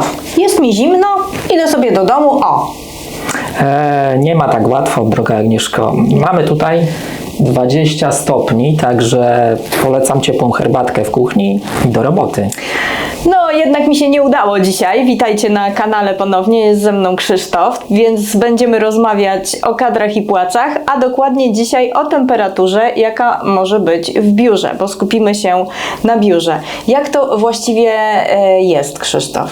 Krzysztof, jest mi zimno, idę sobie do domu, o, E, nie ma tak łatwo, droga Agnieszko. Mamy tutaj 20 stopni, także polecam ciepłą herbatkę w kuchni i do roboty. No, jednak mi się nie udało dzisiaj. Witajcie na kanale ponownie, jest ze mną Krzysztof, więc będziemy rozmawiać o kadrach i płacach, a dokładnie dzisiaj o temperaturze, jaka może być w biurze, bo skupimy się na biurze. Jak to właściwie e, jest, Krzysztof?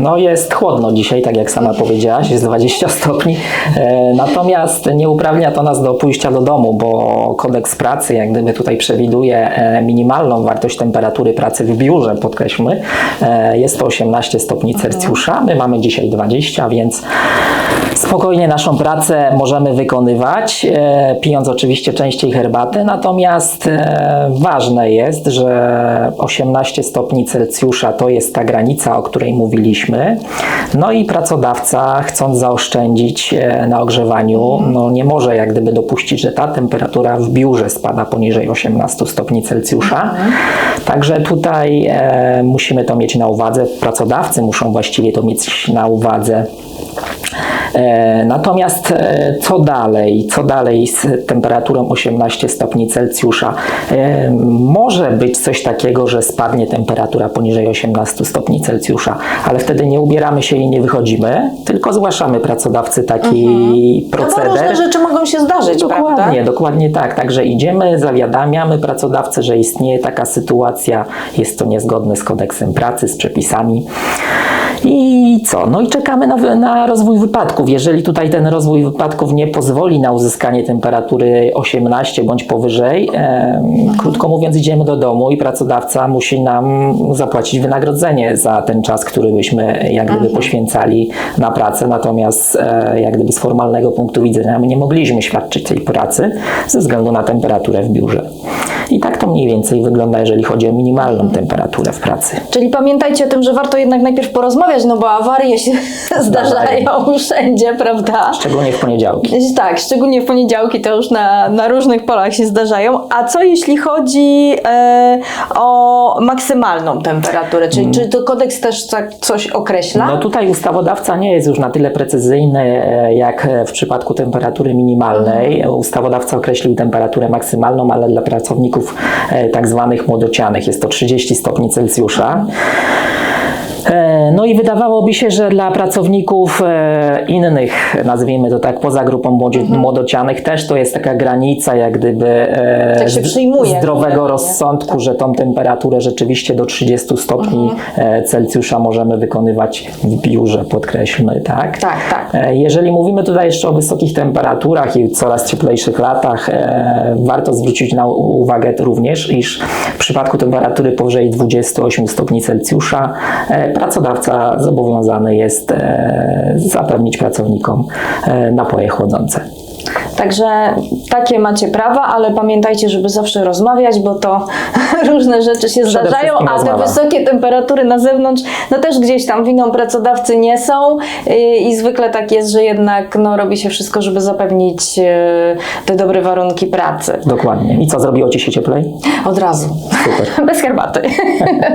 No jest chłodno dzisiaj, tak jak sama powiedziałaś, jest 20 stopni. E, Natomiast nie uprawnia to nas do pójścia do domu, bo kodeks pracy jak gdyby tutaj przewiduje e, minimalną wartość temperatury pracy w biurze, podkreślmy. E, Jest to 18 stopni Celsjusza. My mamy dzisiaj 20, więc spokojnie naszą pracę możemy wykonywać, e, pijąc oczywiście częściej herbatę. Natomiast e, ważne jest, że 18 stopni Celsjusza to jest ta granica, o której mówiliśmy. No i pracodawca, chcąc zaoszczędzić e, na ogrzewaniu, no nie może jak gdyby dopuścić, że ta temperatura w biurze spada poniżej 18 stopni Celsjusza. Także tutaj musimy to mieć na uwadze. Pracodawcy muszą właściwie to mieć na uwadze. E, Natomiast e, co dalej? Co dalej z temperaturą 18 stopni Celsjusza? E, Może być coś takiego, że spadnie temperatura poniżej 18 stopni Celsjusza, ale wtedy nie ubieramy się i nie wychodzimy, tylko zgłaszamy pracodawcy taki No bo proceder. różne rzeczy mogą się zdarzyć, Dokładnie, prawda? dokładnie tak. Także idziemy, zawiadamiamy pracodawcę, że istnieje taka sytuacja, jest to niezgodne z kodeksem pracy, z przepisami. I co? No i czekamy na, na rozwój wypadków. Jeżeli tutaj ten rozwój wypadków nie pozwoli na uzyskanie temperatury 18 bądź powyżej, e, krótko mówiąc, idziemy do domu i pracodawca musi nam zapłacić wynagrodzenie za ten czas, który byśmy jak gdyby poświęcali na pracę. Natomiast e, jak gdyby z formalnego punktu widzenia my nie mogliśmy świadczyć tej pracy ze względu na temperaturę w biurze. To mniej więcej wygląda, jeżeli chodzi o minimalną temperaturę w pracy. Czyli pamiętajcie o tym, że warto jednak najpierw porozmawiać, no bo awarie się zdarzają wszędzie, prawda? Szczególnie w poniedziałki. Tak, szczególnie w poniedziałki to już na, na różnych polach się zdarzają. A co jeśli chodzi e, o maksymalną temperaturę? Czyli czy to kodeks też tak coś określa? No tutaj ustawodawca nie jest już na tyle precyzyjny e, jak w przypadku temperatury minimalnej. Ustawodawca określił temperaturę maksymalną, ale dla pracowników tak zwanych młodocianych jest to 30 stopni Celsjusza. E, No i wydawałoby się, że dla pracowników e, innych, nazwijmy to tak, poza grupą młodzie, młodocianych, też to jest taka granica, jak gdyby e, Tak zdrowego Nie? rozsądku, że tą temperaturę rzeczywiście do 30 stopni e, Celsjusza możemy wykonywać w biurze, podkreślmy, tak? Tak, tak. Jeżeli mówimy tutaj jeszcze o wysokich temperaturach i coraz cieplejszych latach, warto zwrócić na uwagę również, iż w przypadku temperatury powyżej 28 stopni Celsjusza pracodawca zobowiązany jest e, zapewnić pracownikom e, napoje chłodzące. Także takie macie prawa, ale pamiętajcie, żeby zawsze rozmawiać, bo to różne rzeczy się zdarzają, wszystkim a te wysokie temperatury na zewnątrz, no też gdzieś tam winą pracodawcy nie są yy, i zwykle tak jest, że jednak no, robi się wszystko, żeby zapewnić yy, te dobre warunki pracy. Dokładnie. I co, zrobiło Ci się cieplej? Od razu. Super. Bez herbaty.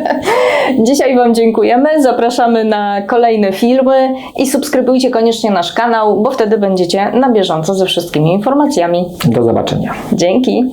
Dzisiaj Wam dziękujemy. Zapraszamy na kolejne filmy i subskrybujcie koniecznie nasz kanał, bo wtedy będziecie na bieżąco ze wszystkimi informacjami. Do zobaczenia. Dzięki.